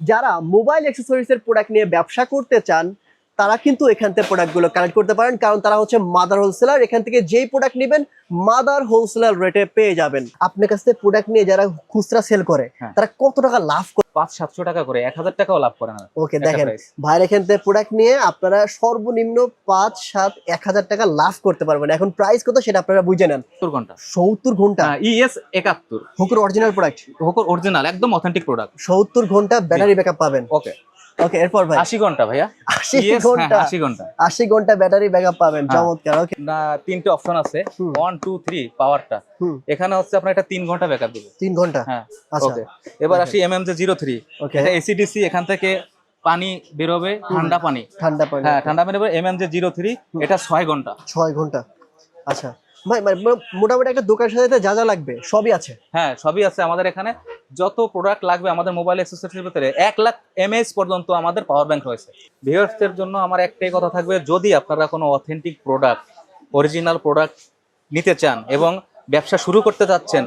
যারা mobile accessories এর product নিয়ে ব্যবসা করতে চান তারা কিন্তু এখান থেকে প্রোডাক্টগুলো কালেক্ট করতে পারেন কারণ তারা হচ্ছে মাদার হোলসেলার এখান থেকে যেই প্রোডাক্ট নেবেন মাদার হোলসেলার রেটে পেয়ে যাবেন আপনার কাছ থেকে প্রোডাক্ট নিয়ে যারা খুচরা সেল করে হ্যাঁ। তারা কত টাকা লাভ করে পাঁচ সাতশো টাকা করে এক হাজার টাকাও লাভ করে না। ওকে দেখেন ভাইয়ের এখান থেকে প্রোডাক্ট নিয়ে আপনারা সর্বনিম্ন পাঁচ সাত এক হাজার টাকা লাভ করতে পারবেন। এখন প্রাইস কত সেটা আপনারা বুঝে নেন। সত্তর ঘণ্টা। সত্তর ঘণ্টা। ইএস একাত্তর। হোকর অরিজিনাল প্রোডাক্ট হোকর অরিজিনাল একদম অথেন্টিক প্রোডাক্ট সত্তর ঘণ্টা ব্যাটারি ব্যাকআপ পাবেন। ওকে ওকে এরপর ভাই। আশি ঘণ্টা ভাইয়া। আশি ইএস ঘণ্টা। আশি ঘণ্টা। আশি ঘণ্টা ব্যাটারি ব্যাকআপ পাবেন হ্যাঁ। চমৎকার ওকে না তিনটে অপশন আছে। হুম। ওয়ান টু থ্রি পাওয়ারটা এখানে হচ্ছে আপনার এটা তিন ঘণ্টা ব্যাকআপ দেবে। তিন ঘণ্টা? হ্যাঁ আচ্ছা। এবার আসি M M J zero three okay এটা এসিডিসি এখান থেকে পানি বেরোবে ঠান্ডা পানি। ঠান্ডা পানি। হ্যাঁ ঠান্ডা পানি M M J zero three এটা ছয় ঘণ্টা। ছয় ঘণ্টা। আচ্ছা। ভাই মানে মোটামুটি একটা দোকান সাজাতে যা যা লাগবে সবই আছে? হ্যাঁ সবই আছে আমাদের এখানে। যত প্রোডাক্ট লাগবে আমাদের মোবাইল অ্যাক্সেসরিজের ভিতরে এক লাখ এমএএইচ পর্যন্ত আমাদের পাওয়ার ব্যাংক রয়েছে। ভিউয়ার্সদের জন্য আমার একটাই কথা থাকবে যদি আপনারা কোনো অথেন্টিক প্রোডাক্ট অরিজিনাল প্রোডাক্ট নিতে চান এবং ব্যবসা শুরু করতে চাচ্ছেন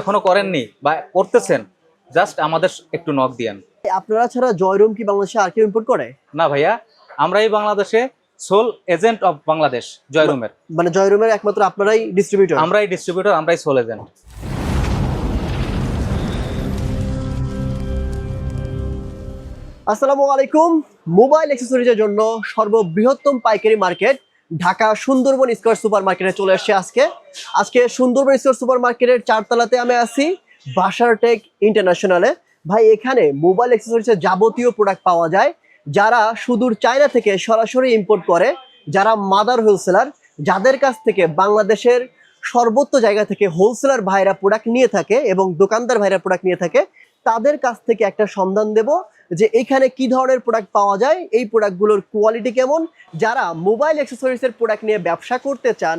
এখনও করেননি বা করতেছেন জাস্ট আমাদের একটু নক দিয়েন। আপনারা ছাড়া জয়রুম কি বাংলাদেশে আর কেউ ইম্পোর্ট করে? না ভাইয়া আমরাই বাংলাদেশে সোল এজেন্ট অফ বাংলাদেশ জয়রুমের মানে জয়রুমের একমাত্র আপনারাই ডিস্ট্রিবিউটর আমরাই ডিস্ট্রিবিউটর আমরাই সোল এজেন্ট আসসালামু আলাইকুম। মোবাইল অ্যাক্সেসরিজের জন্য সর্ববৃহত্তম পাইকারি market Dhaka Sundarban square super মার্কেটে চলে এসেছে আজকে। আজকে সুন্দরবন স্কোয়ার সুপার মার্কেটের চারতলাতে আমি আছি বাসার টেক ইন্টারন্যাশনালে। ভাই এখানে মোবাইল অ্যাক্সেসরিজের যাবতীয় প্রোডাক্ট পাওয়া যায়। যারা সুদূর চায়না থেকে সরাসরি ইম্পোর্ট করে, যারা মাদার হোলসেলার যাদের কাছ থেকে বাংলাদেশের সর্বত্র জায়গা থেকে হোলসেলার ভাইরা প্রোডাক্ট নিয়ে থাকে এবং দোকানদার ভাইরা প্রোডাক্ট নিয়ে থাকে, তাদের কাছ থেকে একটা সন্ধান দেব যে এখানে কি ধরনের প্রোডাক্ট পাওয়া যায়, এই প্রোডাক্টগুলোর কোয়ালিটি কেমন। যারা মোবাইল অ্যাক্সেসরিজের প্রোডাক্ট নিয়ে ব্যবসা করতে চান,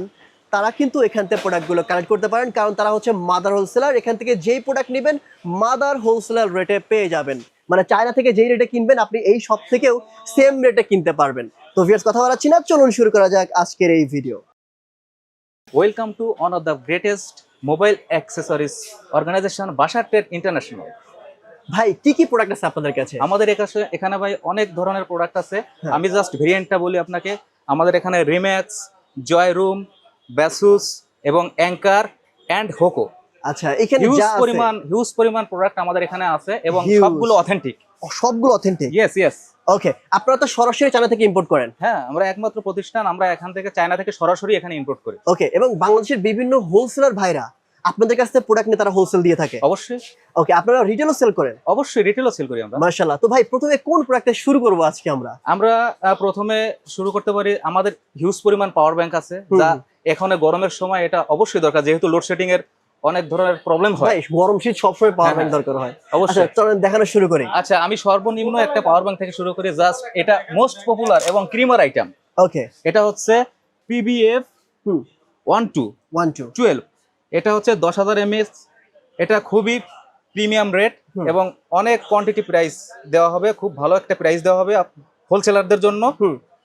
তারা কিন্তু এখান থেকে প্রোডাক্টগুলো কালেক্ট করতে পারেন, কারণ তারা হচ্ছে মাদার হোলসেলার এখান থেকে যেই প্রোডাক্ট নেবেন মাদার হোলসেলার রেটে পেয়ে যাবেন। মানে চায়না থেকে যেই রেটে কিনবেন আপনি এই সব থেকেও সেম রেটে কিনতে পারবেন। তো ভিয়ার্স কথা বলাচ্ছি না চলুন শুরু করা যাক আজকের এই video welcome to one of the greatest mobile accessories organization Bashar trade international ভাই কি কি প্রোডাক্ট আছে আপনাদের কাছে? আমাদের এখানে ভাই অনেক ধরনের প্রোডাক্ট আছে। হ্যাঁ। আমি জাস্ট ভেরিয়েন্টটা বলি আপনাকে। আমাদের এখানে রিম্যাক্স জয় রুম ব্যাসুস এবং অ্যাঙ্কার অ্যান্ড হোকো আচ্ছা এখানে হিউজ পরিমাণ হিউজ পরিমাণ প্রোডাক্ট আমাদের এখানে আছে এবং. সবগুলো অথেন্টিক সবগুলো অথেন্টিক ইয়েস ইয়েস ওকে আপনারা তো সরাসরি চায়না থেকে ইম্পোর্ট করেন? হ্যাঁ আমরা একমাত্র প্রতিষ্ঠান আমরা এখান থেকে চায়না থেকে সরাসরি এখানে ইম্পোর্ট করি। ওকে এবং বাংলাদেশের বিভিন্ন হোলসেলার ভাইরা আপনাদের কাছ থেকে প্রোডাক্ট নিয়ে তারা হোলসেল দিয়ে থাকে? অবশ্যই। ওকে আপনারা রিটেলও সেল করেন? অবশ্যই রিটেলও সেল করি আমরা। মার্শাল্লাহ তো ভাই প্রথমে কোন প্রোডাক্টে শুরু করব আজকে আমরা? আমরা প্রথমে শুরু করতে পারি আমাদের হিউজ পরিমাণ পাওয়ার ব্যাংক আছে যা। এখানে গরমের সময় এটা অবশ্যই দরকার যেহেতু লোডশেডিং এর অনেক ধরনের প্রবলেম হয়। গরম শীত সবসময় পাওয়ার ব্যাংক হ্যাঁ। দরকার হয়। আচ্ছা অবশ্যই চলেন দেখানো শুরু করি। আচ্ছা আমি সর্বনিম্ন একটা পাওয়ার ব্যাংক থেকে শুরু করি জাস্ট এটা মোস্ট পপুলার এবং ক্রিমার আইটেম ওকে। এটা হচ্ছে PBF one two one two twelve এটা হচ্ছে দশ হাজার এমএস এটা খুবই প্রিমিয়াম রেট এবং অনেক কোয়ান্টিটি প্রাইস দেওয়া হবে খুব ভালো একটা প্রাইস দেওয়া হবে হোলসেলারদের জন্য।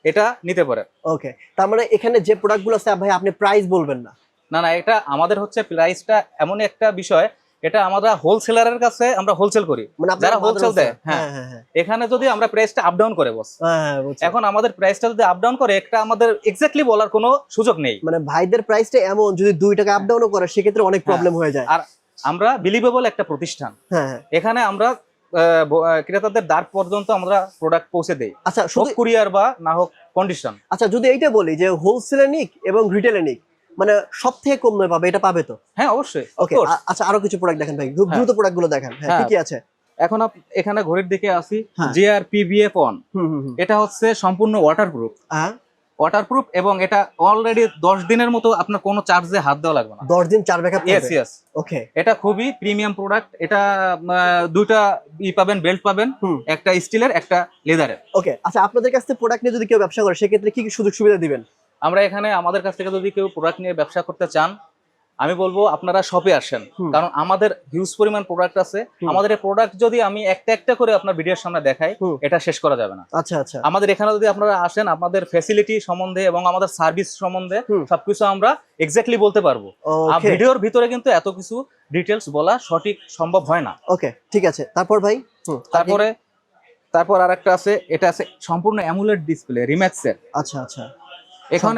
এটা নিতে পারে। ওকে। তার মানে এখানে যে প্রোডাক্টগুলো আছে ভাই আপনি প্রাইস বলবেন না। না না এটা আমাদের হচ্ছে প্রাইসটা এমন একটা বিষয় এটা আমরা হোলসেলারের কাছে আমরা হোলসেল করি। মানে যারা হোলসেল দেয়, হ্যাঁ। হ্যাঁ হ্যাঁ হ্যাঁ। এখানে যদি আমরা প্রাইসটা আপ ডাউন করে বস। এখন আমাদের প্রাইসটা যদি আপ ডাউন করে একটা আমাদের এক্স্যাক্টলি বলার কোনো সুযোগ নেই। মানে ভাইদের প্রাইসটা এমন যদি দুই টাকা আপ ডাউনও করে সেক্ষেত্রে অনেক। প্রবলেম হয়ে যায়। আর আমরা বিলিভেবল একটা প্রতিষ্ঠান। এখানে আমরা ক্রেতাদের দ্বার পর্যন্ত আমরা প্রোডাক্ট পৌঁছে দেই। আচ্ছা শুধু কুরিয়ার বা না হোক কন্ডিশন আচ্ছা যদি এইটা বলি যে হোলসেলে নিক এবং রিটেলে নিক মানে সব থেকে কম নয় পাবে এটা পাবে তো? হ্যাঁ অবশ্যই ওকে আচ্ছা আরও কিছু প্রোডাক্ট দেখেন ভাই খুব হ্যাঁ। দ্রুত প্রোডাক্টগুলো দেখেন। হ্যাঁ কি হ্যাঁ। আছে? এখন এখানে ঘড়ির দিকে আসি। জে আর পিবিএফ অন এটা হচ্ছে সম্পূর্ণ ওয়াটারপ্রুফ হ্যাঁ। ওয়াটারপ্রুফ এবং এটা অলরেডি দশ দিনের মতো আপনার কোনো চার্জে হাত দেওয়া লাগবে না। দশ দিন চার ব্যাকআপ ইয়েস ইয়েস ওকে এটা খুবই প্রিমিয়াম প্রোডাক্ট এটা দুইটা ই পাবেন বেল্ট পাবেন একটা স্টিলের একটা লেদারের ওকে আচ্ছা আপনাদের কাছ থেকে প্রোডাক্ট নিয়ে যদি কেউ ব্যবসা করে সেক্ষেত্রে কি কি সুযোগ সুবিধা দিবেন? আমরা এখানে আমাদের কাছ থেকে যদি কেউ প্রোডাক্ট নিয়ে ব্যবসা করতে চান আমি বলব আপনারা শপে আসেন। কারণ আমাদের হিউজ পরিমাণ প্রোডাক্ট আছে। আমাদের এই প্রোডাক্ট যদি আমি একটা একটা করে আপনার ভিডিওর সামনে দেখাই এটা শেষ করা যাবে না। আচ্ছা আচ্ছা। আমাদের এখানে যদি আপনারা আসেন আপনাদের ফ্যাসিলিটি সম্বন্ধে এবং আমাদের সার্ভিস সম্বন্ধে সবকিছু আমরা এক্স্যাক্টলি বলতে পারব। ভিডিওর ভিতরে কিন্তু এত কিছু ডিটেলস বলা সঠিক সম্ভব হয় না। ওকে ঠিক আছে। তারপর ভাই? তারপরে তারপর আর একটা আছে এটা আছে সম্পূর্ণ অ্যামুলেট ডিসপ্লে রিম্যাক্সের আচ্ছা আচ্ছা। এখন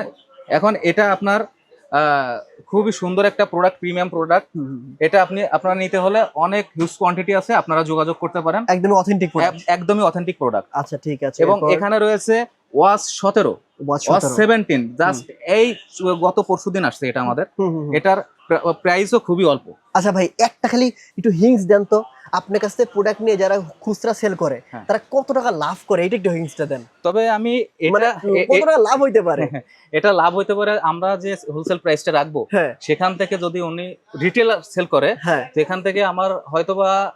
এখন এটা আপনার খুবই সুন্দর একটা প্রোডাক্ট প্রিমিয়াম প্রোডাক্ট। এটা আপনি আপনারা নিতে হলে অনেক হিউজ কোয়ান্টিটি আছে আপনারা যোগাযোগ করতে পারেন। একদমই অথেন্টিক এক- একদমই অথেন্টিক প্রোডাক্ট আচ্ছা ঠিক আছে এবং এখানে রয়েছে ওয়াস সতেরো। ওয়াস সেভেন্টিন জাস্ট এই গত পরশুদিন আসছে এটা আমাদের। এটার প্রাইসও খুবই অল্প। আচ্ছা ভাই একটা খালি একটু হিংস দেন তো। আপনার কাছ থেকে প্রোডাক্ট নিয়ে যারা খুচরা সেল করে হ্যাঁ। তারা কত টাকা লাভ করে? এটা একটু হিংসটা দেন। তবে আমি মানে এটা কত টাকা লাভ হইতে পারে? এটা লাভ হইতে পারে আমরা যে হোলসেল প্রাইসটা রাখব হ্যাঁ। সেখান থেকে যদি উনি রিটেল সেল করে হ্যাঁ। সেখান থেকে আমার হয়তোবা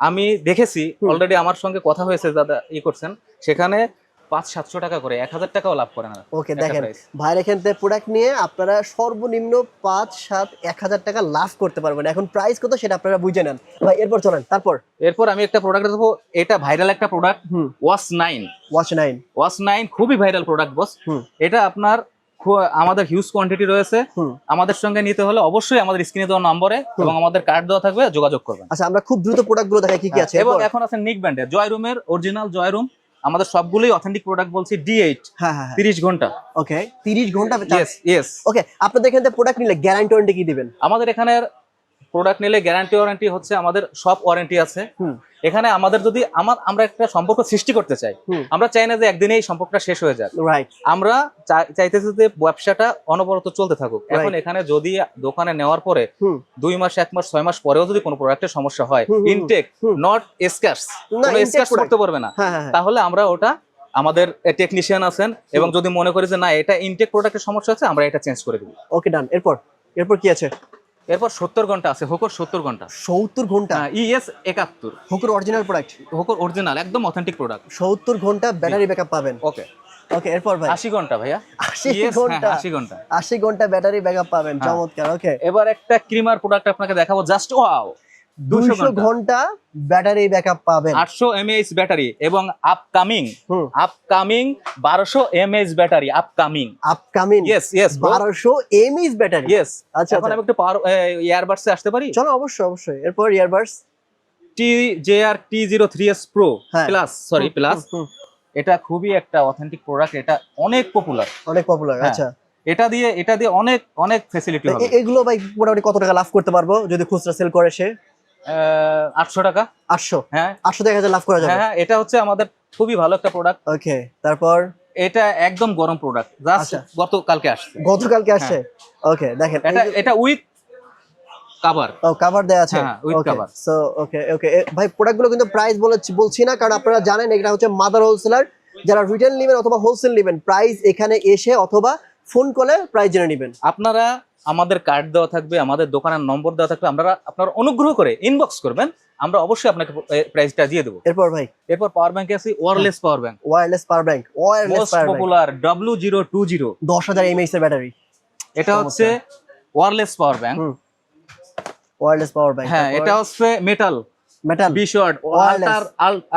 আমি দেখেছি অলরেডি আমার সঙ্গে কথা হয়েছে দাদা ই করছেন সেখানে পাঁচ সাতশো টাকা করে এক হাজার টাকাও লাভ করে না। ওকে দেখেন ভাইয়ের এখান থেকে প্রোডাক্ট নিয়ে আপনারা সর্বনিম্ন পাঁচ সাত এক হাজার টাকা লাভ করতে পারবেন। এখন প্রাইস কত সেটা আপনারা বুঝে নেন। ভাই এরপর চলেন তারপর? এরপর আমি একটা প্রোডাক্ট দেবো এটা ভাইরাল একটা product watch nine watch nine watch nine খুবই ভাইরাল প্রোডাক্ট বস এটা আপনার আমাদের হিউজ কোয়ান্টিটি রয়েছে। আমাদের সঙ্গে নিতে হলে অবশ্যই আমাদের স্ক্রিনে দেওয়া নম্বরে এবং আমাদের কার্ড দেওয়া থাকবে যোগাযোগ করবেন। আচ্ছা আমরা খুব দ্রুত প্রোডাক্টগুলো দেখাই কি কি আছে। এবং এখন আছে নিক ব্র্যান্ডের জয় রুমের অরিজিনাল জয় রুম আমাদের সবগুলোই অথেন্টিক প্রোডাক্ট বলছি ডি এইট হ্যাঁ হ্যাঁ তিরিশ ঘণ্টা। ওকে তিরিশ ঘণ্টা ওকে আপনাদের এখানে প্রোডাক্ট নিলে গ্যারান্টি ওয়ারেন্টি কি দিবেন? আমাদের এখানের প্রোডাক্ট নিলে গ্যারান্টি ওয়ারেন্টি হচ্ছে আমাদের সব ওয়ারেন্টি আছে। এখানে আমাদের যদি আমার আমরা একটা সম্পর্ক সৃষ্টি করতে চাই আমরা চাই না যে একদিনেই সম্পর্কটা শেষ হয়ে যাক। রাইট আমরা চাইতেছি যে ব্যবসাটা অনবরত চলতে থাকুক। এখন এখানে যদি দোকানে নেওয়ার পরে দুই মাস এক মাস ছয় মাস পরেও যদি কোনো প্রোডাক্টের সমস্যা হয় ইনটেক নট স্ক্যাশ স্ক্যাশ করতে পারবে না। হ্যাঁ হ্যাঁ হ্যাঁ। তাহলে আমরা ওটা আমাদের টেকনিশিয়ান আছেন এবং যদি মনে করি যে না এটা ইনটেক প্রোডাক্টের সমস্যা আছে আমরা এটা চেঞ্জ করে দিব। ওকে ডান এরপর? এরপর কি আছে? এরপর সত্তর ঘণ্টা আছে হোকর সত্তর ঘণ্টা। সত্তর ঘণ্টা? ইএস একাত্তর। হোকর অরিজিনাল প্রোডাক্ট হোকর অরিজিনাল একদম অথেন্টিক প্রোডাক্ট সত্তর ঘণ্টা ব্যাটারি ব্যাকআপ পাবেন। ওকে ওকে এরপর ভাই। আশি ঘণ্টা ভাইয়া। আশি Yes, হ্যাঁ, ঘণ্টা। আশি ঘণ্টা। আশি ঘণ্টা ব্যাটারি ব্যাকআপ পাবেন হ্যাঁ। চমৎকার ওকে এবার একটা ক্রিমার প্রোডাক্ট আপনাকে দেখাবো জাস্ট ওয়াও দুশো দুশো ঘণ্টা। ব্যাটারি ব্যাকআপ পাবেন। আটশো এমএএইচ ব্যাটারি এবং আপকামিং আপকামিং বারোশো M A H battery upcoming upcoming yes yes বারোশো এমএইচ ব্যাটারি। ইয়েস আচ্ছা এখন আচ্ছা। আমি একটু পাওয়ার ইয়ারবাডসে আসতে পারি? চলো অবশ্যই অবশ্যই। এরপর earbuds T J R T zero three S pro. Plus sorry plus এটা খুবই একটা অথেন্টিক প্রোডাক্ট এটা অনেক পপুলার অনেক পপুলার হ্যাঁ। আচ্ছা। এটা দিয়ে এটা দিয়ে অনেক অনেক ফেসিলিটি হবে। এগুলো ভাই মোটামুটি কত টাকা লাভ করতে পারব? যদি খুচরা সেল করে সে? আটশো টাকা। আটশো। হ্যাঁ। আটশো টাকা লাভ করা যাবে। হ্যাঁ হ্যাঁ এটা হচ্ছে আমাদের খুবই ভালো একটা প্রোডাক্ট ওকে তারপর? এটা একদম গরম প্রোডাক্ট জাস্ট আচ্ছা। গতকালকে আসছে। গতকালকে আসছে? ওকে দেখেন এটা এটা উইথ কাভার ও কভার দেয়া আছে? হ্যাঁ, with ওকে সো ওকে ওকে। ভাই প্রোডাক্টগুলো কিন্তু প্রাইস বলেছি বলছি না কারণ আপনারা জানেন এটা হচ্ছে মাদার হোলসেলার যারা রিটেল নেবেন অথবা হোলসেল নেবেন প্রাইস এখানে এসে অথবা ফোন কলে প্রাইস জেনে নেবেন। আপনারা আমাদের কার্ড দেওয়া থাকবে আমাদের দোকানের নম্বর দেওয়া থাকবে আমরা আপনারা অনুগ্রহ করে ইনবক্স করবেন আমরা অবশ্যই আপনাকে প্রাইসটা দিয়ে দেবো। এরপর ভাই? এরপর পাওয়ার ব্যাংকে আছি wireless power bank wireless power bank wireless popular W zero two zero দশ হাজার এমএইচ এর ব্যাটারি এটা হচ্ছে wireless power bank wireless power bank হ্যাঁ এটা হচ্ছে metal metal B short.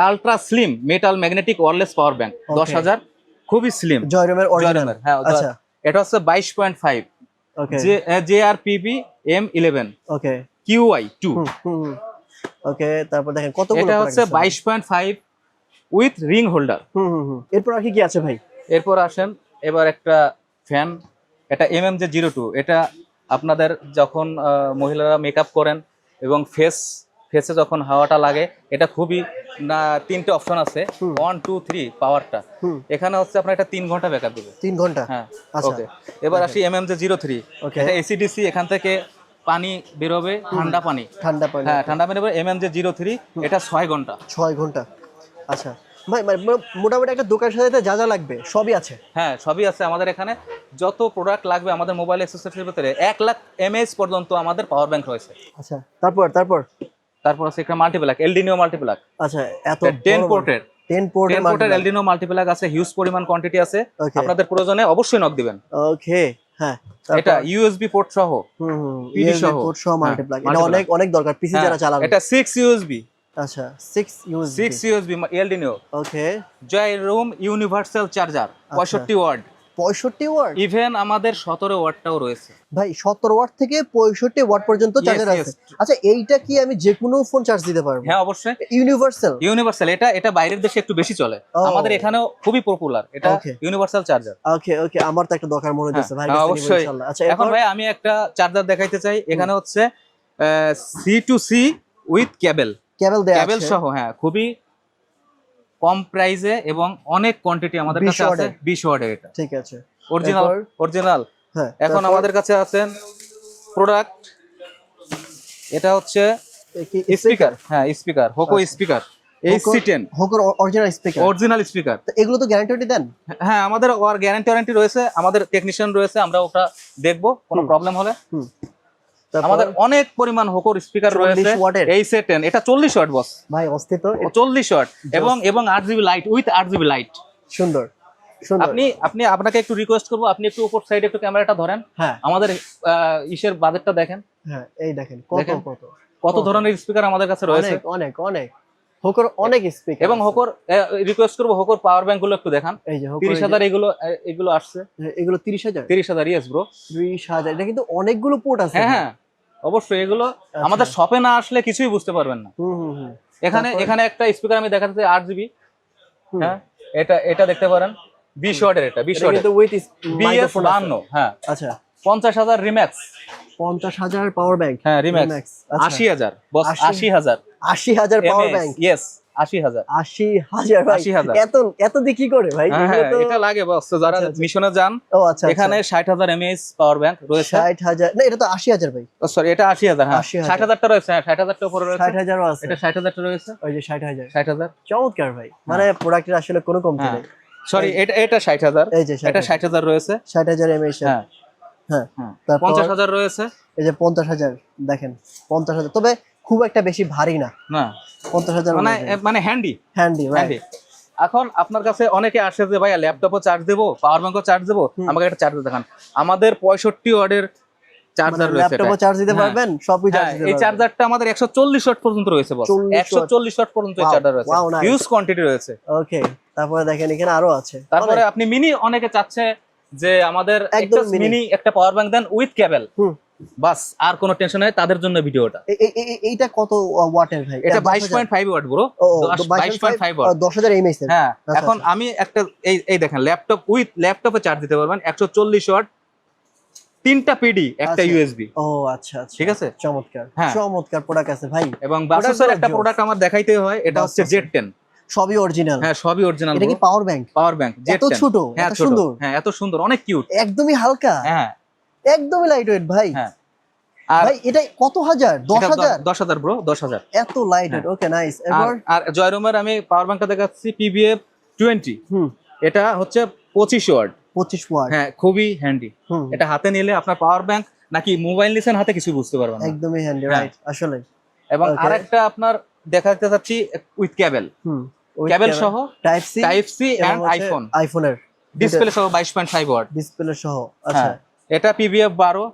Ultra slim metal magnetic wireless power bank দশ হাজার খুবই স্লিম জয়রুমের অরিজিনাল হ্যাঁ আচ্ছা। এটা হচ্ছে বাইশ point five J J R PP M eleven okay Qi two hmm hmm okay তারপর দেখেন কত এটা হচ্ছে বাইশ point five with ring holder hmm hmm এরপর আর কি কি আছে ভাই? এরপর আসেন এবার একটা ফ্যান এটা M M J zero two এটা আপনাদের যখন মহিলারা মেকআপ করেন এবং ফেস ফেসে যখন হাওয়াটা লাগে এটা খুবই না তিনটে অপশন আছে। ওয়ান টু থ্রি পাওয়ারটা এখানে হচ্ছে আপনার এটা তিন ঘণ্টা ব্যাকআপ দেবে। তিন ঘণ্টা? হ্যাঁ আচ্ছা। ওকে এবার আসি M M J zero three এটা এসিডিসি এখান থেকে পানি বেরোবে ঠান্ডা পানি। ঠান্ডা পানি হ্যাঁ ঠান্ডা পানি বেরোবে M M J zero three এটা ছয় ঘণ্টা। ছয় ঘণ্টা। আচ্ছা। ভাই মোটামুটি একটা দোকান সাজাতে যা যা লাগবে সবই আছে? হ্যাঁ সবই আছে আমাদের এখানে। যত প্রোডাক্ট লাগবে আমাদের মোবাইল অ্যাক্সেসরিজের ভিতরে এক লাখ এমএএইচ পর্যন্ত আমাদের পাওয়ার ব্যাংক রয়েছে। আচ্ছা তারপর তারপর? তারপর আছে একটা মাল্টিপ্লাক এলডিনিও মাল্টিপ্লাক আচ্ছা এত টেন পোর্টের টেন পোর্ট টেন পোর্টের এলডিনো মাল্টিপ্লাক আছে হিউজ পরিমাণ কোয়ান্টিটি আছে। আপনাদের প্রয়োজনে অবশ্যই নক দিবেন। ওকে হ্যাঁ এটা ইউএসবি পোর্ট সহ হুম হুম PD সহ। পোর্ট সহ হ্যাঁ, এটা অনেক অনেক দরকার পিসি হ্যাঁ, যারা চালাবে। এটা সিক্স ইউএসবি আচ্ছা 6 use six USB LDNIO okay Joyroom universal charger আচ্ছা। পঁয়ষট্টি ওয়ার্ড। পঁয়ষট্টি ওয়াট ইভেন আমাদের সতেরো ওয়াটটাও রয়েছে। ভাই সতেরো ওয়াট থেকে পঁয়ষট্টি ওয়াট পর্যন্ত চার্জার আছে। আচ্ছা এইটা কি আমি যে কোনো ফোন চার্জ দিতে পারব? হ্যাঁ অবশ্যই। ইউনিভার্সাল ইউনিভার্সাল এটা এটা বাইরের দেশে একটু বেশি চলে। আমাদের এখানেও খুবই পপুলার এটা. ইউনিভার্সাল চার্জার ওকে ওকে আমার তো একটা দরকার মনে হচ্ছে ভাই হ্যাঁ, অবশ্যই। আচ্ছা এখন ভাই আমি একটা চার্জার দেখাইতে চাই। এখানে হচ্ছে C to C with cable cable দেয়া কেবল সহ হ্যাঁ খুবই কম প্রাইসে এবং অনেক কোয়ান্টিটি আমাদের 20 কাছে আছে ওয়াটের। বিশ ওয়াটের এটা। ঠিক আছে। অরিজিনাল অরিজিনাল হ্যাঁ এখন আমাদের কাছে আছেন প্রোডাক্ট এটা হচ্ছে স্পিকার হ্যাঁ speaker Hoco. Speaker H C ten হোকর original speaker original speaker এগুলো তো গ্যারান্টি দেন? হ্যাঁ আমাদের ওর গ্যারান্টি ওয়ারেন্টি রয়েছে আমাদের টেকনিশিয়ান রয়েছে আমরা ওটা দেখব কোনো প্রবলেম হলে। আমাদের অনেক পরিমাণ হোকোর স্পিকার রয়েছে। এই সে টেন এটা চল্লিশ ওয়াট বস ভাই অস্থিত চল্লিশ ওয়াট। এবং এবং আট জিবি লাইট উইথ আট জিবি লাইট সুন্দর সুন্দর। আপনি আপনি আপনাকে একটু রিকোয়েস্ট করব আপনি একটু উপর সাইডে একটু ক্যামেরাটা ধরেন। হ্যাঁ। আমাদের ইসের বাজেটটা দেখেন। হ্যাঁ এই দেখেন কত দেখেন। কত। কত কত? ধরনের স্পিকার আমাদের কাছে রয়েছে। অনেক অনেক অনেক। হোকর অনেক স্পিকার এবং হোকর রিকোয়েস্ট করব হোকর পাওয়ার ব্যাংকগুলো একটু দেখান। এই যে হোকর তিরিশ হাজার এগুলো এগুলো আসছে। এগুলো তিরিশ হাজার? তিরিশ হাজার ইয়েস ব্রো ত্রিশ হাজার এটা কিন্তু অনেকগুলো পোর্ট আছে। হ্যাঁ হ্যাঁ অবশ্যই এগুলো আচ্ছা। আমাদের শপে না আসলে কিছুই বুঝতে পারবেন না। হুম হুম এখানে এখানে একটা স্পিকার আমি দেখাতে আট জিবি হ্যাঁ এটা এটা দেখতে পারেন। বিশ ওয়াটের এটা বিশ এটা ওয়াটের। কিন্তু উইথ বিএস মাইক্রোফোন বান্ন হ্যাঁ। আচ্ছা। পঞ্চাশ হাজার রিম্যাক্স। পঞ্চাশ হাজার পাওয়ার ব্যাংক হ্যাঁ রিম্যাক্স। আশি হাজার। বস আশি। আশি হাজার। আশি হাজার পাওয়ার ব্যাংক ইয়েস আশি হাজার। আশি হাজার ভাই। 80,000 এত এত দিয়ে কি করে ভাই? হ্যাঁ হ্যাঁ, এটা লাগে বস। যারা আচ্ছা, আচ্ছা। মিশনে যান ও আচ্ছা এখানে ষাট হাজার এমএএস পাওয়ার ব্যাংক রয়েছে। ষাট হাজার না এটা তো আশি হাজার ভাই। সরি এটা আশি হাজার হ্যাঁ। 80,000 ষাট হাজারটা রয়েছে হ্যাঁ ষাট হাজারটা উপরে রয়েছে। ষাট হাজারও আছে। এটা ষাট হাজারটা রয়েছে। ওই যে ষাট হাজার। ষাট হাজার। চমৎকার ভাই। মানে প্রোডাক্টের আসলে কোনো কমতি হ্যাঁ। নেই। সরি এটা এটা ষাট হাজার। এই যে ষাট এটা ষাট হাজার রয়েছে। ষাট হাজার এমএস হ্যাঁ। হ্যাঁ হ্যাঁ পঞ্চাশ হাজার রয়েছে। এই যে পঞ্চাশ হাজার দেখেন পঞ্চাশ হাজার। তবে খুব একটা বেশি ভারী না। না। পঞ্চাশ হাজার মানে মানে হ্যান্ডি হ্যান্ডি হ্যান্ডি এখন আপনার কাছে অনেকে আসে যে ভাইয়া ল্যাপটপও চার্জ দেবো পাওয়ার ব্যাংকও চার্জ দেবো আমাকে একটা চার্জার দেখান। আমাদের পঁয়ষট্টি ওয়ার্ডের চার্জার রয়েছে ল্যাপটপও চার্জ দিতে হ্যাঁ। পারবেন সবই চার্জ হ্যাঁ, এই চার্জারটা আমাদের ওয়াট পর্যন্ত রয়েছে বস 40 একশো চল্লিশ ওয়াট পর্যন্ত এই চার্জার রয়েছে. হিউজ কোয়ান্টিটি রয়েছে। ওকে তারপরে দেখেন এখানে আরও আছে। তারপরে আপনি মিনি অনেকে চাচ্ছে যে আমাদের মিনি। একটা পাওয়ার ব্যাংক দেন উইথ কেবল বাস আর কোন টেনশন নাই তাদের জন্য ভিডিওটা এইটা কত ওয়াটের ভাই? এটা 22.5 ওয়াট ব্রো 22.5 ওয়াট 10000 এমএএইচ হ্যাঁ এখন আমি একটা এই এই দেখেন ল্যাপটপ উইথ ল্যাপটপে চার্জ দিতে পারবেন 140 ওয়াট তিনটা পিডি একটা ইউএসবি ও আচ্ছা আচ্ছা। ঠিক আছে? চমৎকার। হ্যাঁ। চমৎকার প্রোডাক্ট আছে ভাই। এবং বাসুসের একটা প্রোডাক্ট আমার দেখাইতে হয় এটা হচ্ছে Z10 সবই অরিজিনাল হ্যাঁ সবই অরিজিনাল এটা কি পাওয়ার ব্যাংক পাওয়ার ব্যাংক এত ছোট হ্যাঁ এত সুন্দর। হ্যাঁ এত সুন্দর অনেক কিউট একদমই হালকা। হ্যাঁ। একদমই লাইট ওয়েট ভাই। হ্যাঁ। আর ভাই এটা কত হাজার? দশ এটা দ- হাজার? দশ হাজার ব্রো দশ হাজার। এত লাইট ওয়েট ওকে নাইস আর এবার আর জয়রুমের আমি পাওয়ার ব্যাংকটা দেখাচ্ছি পিবিএফ টোয়েন্টি হুম। এটা হচ্ছে পঁচিশ ওয়ার্ড। পঁচিশ ওয়াট হ্যাঁ খুবই হ্যান্ডি এটা হাতে নিলে আপনার পাওয়ার ব্যাংক নাকি মোবাইল নিছেন হাতে কিছু বুঝতে পারবেন না। একদমই হ্যান্ডি হ্যাঁ। রাইট আসলে এবং আরেকটা আপনার দেখাতে চাচ্ছি উইথ কেবল হুম। কেবল সহ? Type C type C and iPhone আইফোনের ডিসপ্লে সহ বাইশ পয়েন্ট ফাইভ ওয়াট ডিসপ্লে সহ আচ্ছা। হ্যাঁ এটা পিভিএফ বারো।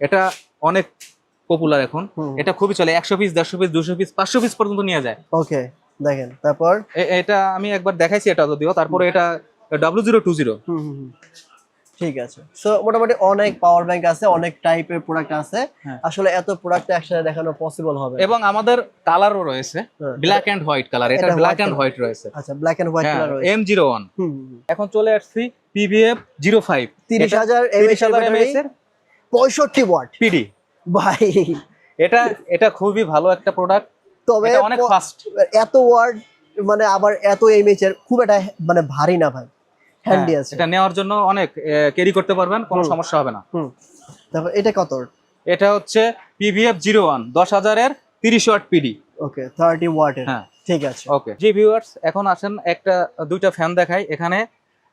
এটা অনেক পপুলার এখন। এটা খুবই চলে। একশো পিস দেড়শো পিস দুশো পিস পাঁচশো পিস পর্যন্ত নিয়ে যায়। ওকে দেখেন তারপর? এটা আমি একবার দেখাইছি এটা যদিও। তারপরে এটা W zero two zero hmm hmm hmm. ঠিক আছে। সো মোটামুটি অনেক পাওয়ার ব্যাংক আছে অনেক টাইপের প্রোডাক্ট আছে। হ্যাঁ। আসলে এত প্রোডাক্ট একসাথে দেখানো পসিবল হবে। এবং আমাদের কালারও রয়েছে। ব্ল্যাক এন্ড হোয়াইট কালার এটা ব্ল্যাক এন্ড হোয়াইট রয়েছে। আচ্ছা ব্ল্যাক এন্ড হোয়াইট কালার রয়েছে। M zero one hmm hmm, hmm. এখন চলে আসছি তিরিশ হাজার এমএস এমএএস এর? পঁয়ষট্টি ওয়াট পিডি ভাই। এটা এটা খুবই ভালো একটা প্রোডাক্ট তবে এটা অনেক ফাস্ট এত ওয়ার্ড মানে আবার এত এমএচ এর খুব একটা মানে ভারী না ভাই। হ্যান্ডি আছে। এটা নেওয়ার জন্য অনেক ক্যারি করতে পারবেন কোনো সমস্যা হবে না। তারপর এটা কত? এটা হচ্ছে পিভিএফ জিরো ওয়ান দশ হাজারের তিরিশ ওয়াট পিডি ওকে থার্টি ওয়াটের। হ্যাঁ। ঠিক আছে। ওকে। জি ভিউয়ার্স এখন আসেন একটা দুইটা ফ্যান দেখাই। এখানে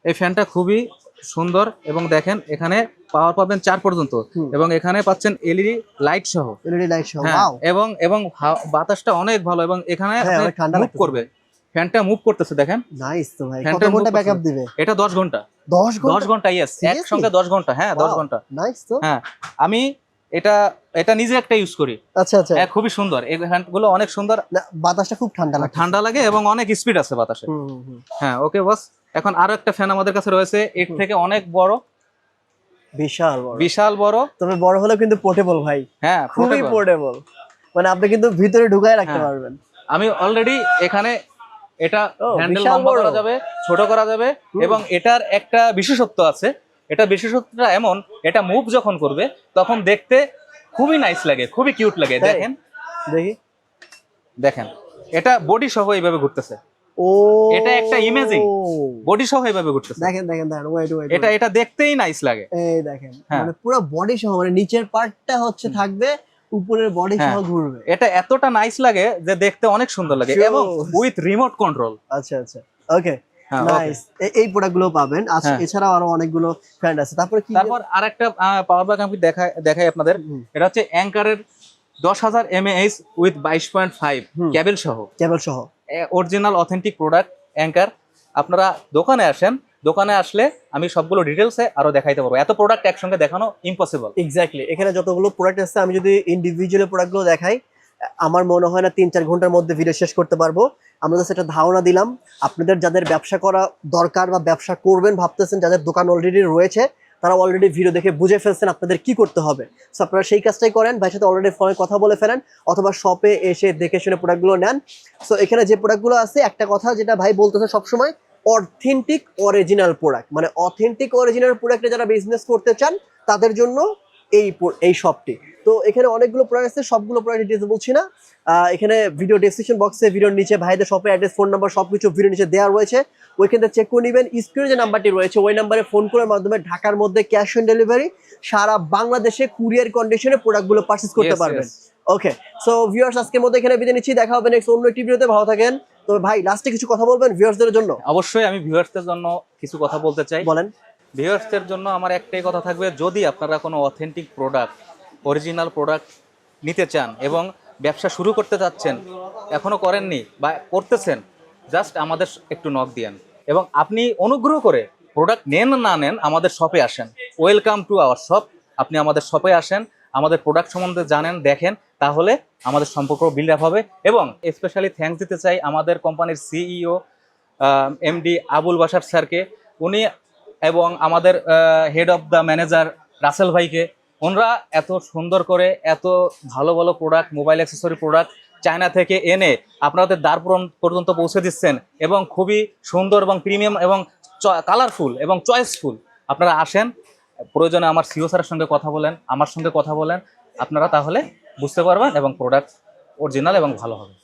এই ফ্যানটা খুবই সুন্দর এবং দেখেন এখানে পাওয়ার পাবেন চার পর্যন্ত। এবং এখানে পাচ্ছেন এলইডি লাইট সহ। এলইডি লাইট সহ হ্যাঁ এবং এবং বাতাসটা অনেক ভালো এবং এখানে হ্যাঁ, ঠান্ডা মুভ করবে। ফ্যানটা মুভ করতেছে দেখেন। নাইস তো ভাই কত ঘণ্টা ব্যাকআপ দিবে? এটা দশ ঘণ্টা। 10 ঘণ্টা? দশ ঘণ্টা ইয়েস Seriously? একসঙ্গে দশ ঘণ্টা হ্যাঁ দশ Wow, ঘণ্টা। নাইস তো। হ্যাঁ আমি এটা এটা নিজে একটা ইউজ করি। আচ্ছা আচ্ছা। হ্যাঁ, খুবই সুন্দর। এই ফ্যানগুলো অনেক সুন্দর। বাতাসটা খুব ঠান্ডা লাগে ঠান্ডা লাগে এবং অনেক স্পিড আছে বাতাসে। হুম হুম, হুম। হ্যাঁ ওকে বস এখন আরও একটা ফ্যান আমাদের কাছে রয়েছে। এর থেকে অনেক বড়। বিশাল বড়। বিশাল বড়। তবে বড় হলেও কিন্তু পোর্টেবল ভাই। হ্যাঁ খুবই পোর্টেবল মানে আপনি কিন্তু ভিতরে ঢুকায় রাখতে হ্যাঁ। পারবেন। আমি অলরেডি এখানে এটা হ্যান্ডেল লম্বা করা যাবে ছোট করা যাবে এবং এটার একটা বিশেষত্ব আছে। এটা বিশেষত্বটা এমন এটা মুভ যখন করবে তখন দেখতে খুবই নাইস লাগে খুবই কিউট লাগে। দেখেন। দেখি। দেখেন এটা বডি সহ এইভাবে ঘুরতেছে। ও। এটা একটা imaging। বডি সহ এইভাবে ঘুরতেছে। দেখেন দেখেন দেখেন ওয়েট ওয়েট এটা এটা দেখতেই নাইস লাগে। এই দেখেন হ্যাঁ। মানে পুরো বডি সহ মানে নিচের পার্টটা হচ্ছে থাকবে উপরের বডি সহ হ্যাঁ। ঘুরবে। এটা এতটা নাইস লাগে যে দেখতে অনেক সুন্দর লাগে এবং উইথ রিমোট কন্ট্রোল আচ্ছা আচ্ছা। ওকে হ্যাঁ নাইস এই প্রোডাক্টগুলো পাবেন। আচ্ছা হ্যাঁ। এছাড়াও আরও অনেকগুলো ফ্যান্ড আছে। তারপরে কি তারপর আরেকটা পাওয়ার ব্যাংক আমি দেখাই দেখাই আপনাদের। এটা হচ্ছে অ্যাঙ্কারের দশ হাজার এমএএইচ উইথ বাইশ পয়েন্ট ফাইভ। ক্যাবেল সহ। কেবল সহ। অরিজিনাল অথেন্টিক প্রোডাক্ট অ্যাঙ্কার আপনারা দোকানে আসেন দোকানে আসলে আমি সবগুলো ডিটেলসে আরও দেখাইতে পারব। এত প্রোডাক্ট একসঙ্গে দেখানো ইম্পসিবল এক্স্যাক্টলি এখানে যতগুলো প্রোডাক্ট আছে, আমি যদি ইন্ডিভিজুয়াল প্রোডাক্টগুলো দেখাই, আমার মনে হয় না তিন চার ঘণ্টার মধ্যে ভিডিও শেষ করতে পারব। আমরা জাস্ট একটা ধারণা দিলাম, আপনাদের যাদের ব্যবসা করা দরকার বা ব্যবসা করবেন, ভাবতেছেন যাদের দোকান অলরেডি রয়েছে, তারা অলরেডি ভিডিও দেখে বুঝে ফেলছেন আপনাদের কি করতে হবে। সো আপনারা সেই কাজটাই করেন, ভাইয়ের সাথে অলরেডি ফোনে কথা বলে ফেলেন, অথবা শপে এসে দেখে শুনে প্রোডাক্টগুলো নেন। সো এখানে যে প্রোডাক্টগুলো আছে, একটা কথা যেটা ভাই বলতেছে সবসময় অথেন্টিক অরিজিনাল প্রোডাক্ট মানে অথেন্টিক অরিজিনাল প্রোডাক্টে যারা বিজনেস করতে চান তাদের জন্য এই এই শপটি তো এখানে অনেকগুলো প্রোডাক্ট আছে সবগুলো প্রোডাক্ট ডিটেলস বলছি না। এখানে ভিডিও ডেসক্রিপশন বক্সে ভিডিওর নিচে ভাইদের শপের অ্যাড্রেস ফোন নাম্বার সবকিছু ভিডিও নিচে দেওয়া রয়েছে। ওইখান থেকে চেক করে নেবেন। স্ক্রিনে যে নাম্বারটি রয়েছে ওই নাম্বারে ফোন করার মাধ্যমে ঢাকার মধ্যে ক্যাশ অন ডেলিভারি সারা বাংলাদেশে কুরিয়ার কন্ডিশনে প্রোডাক্টগুলো পারচেস করতে পারবেন। ওকে সো ভিউয়ার্স আজকের মধ্যে এখানে বিদায় নিচ্ছি। দেখা হবে নেক্সট অন্য একটি ভিডিওতে ভালো থাকেন। তবে ভাই লাস্টে কিছু কথা বলবেন ভিউয়ার্সদের জন্য? অবশ্যই আমি ভিউয়ার্সদের জন্য কিছু কথা বলতে চাই। বলেন। ভিউয়ার্সদের জন্য আমার একটাই কথা থাকবে যদি আপনারা কোনো অথেন্টিক প্রোডাক্ট অরিজিনাল প্রোডাক্ট নিতে চান এবং ব্যবসা শুরু করতে চাচ্ছেন এখনও করেননি বা করতেছেন জাস্ট আমাদের একটু নক দিয়েন। এবং আপনি অনুগ্রহ করে প্রোডাক্ট নেন না নেন আমাদের শপে আসেন। ওয়েলকাম টু আওয়ার শপ আপনি আমাদের শপে আসেন আমাদের প্রোডাক্ট সম্বন্ধে জানেন দেখেন তাহলে আমাদের সম্পর্ক বিল্ড আপ হবে এবং স্পেশালি থ্যাঙ্কস দিতে চাই আমাদের কোম্পানির সিইও এমডি আবুল বাসার স্যারকে। উনি এবং আমাদের head of the manager Rasel ভাইকে। ওনারা এত সুন্দর করে এত ভালো ভালো product mobile accessory product China থেকে এনে আপনাদের দ্বার পর্যন্ত পৌঁছে দিচ্ছেন এবং খুবই সুন্দর এবং প্রিমিয়াম এবং কালারফুল এবং চয়েসফুল আপনারা আসেন, প্রয়োজনে আমার সিও স্যারের সঙ্গে কথা বলেন, আমার সঙ্গে কথা বলেন। আপনারা তাহলে বুঝতে পারবেন এবং প্রোডাক্ট অরিজিনাল এবং ভালো হবে।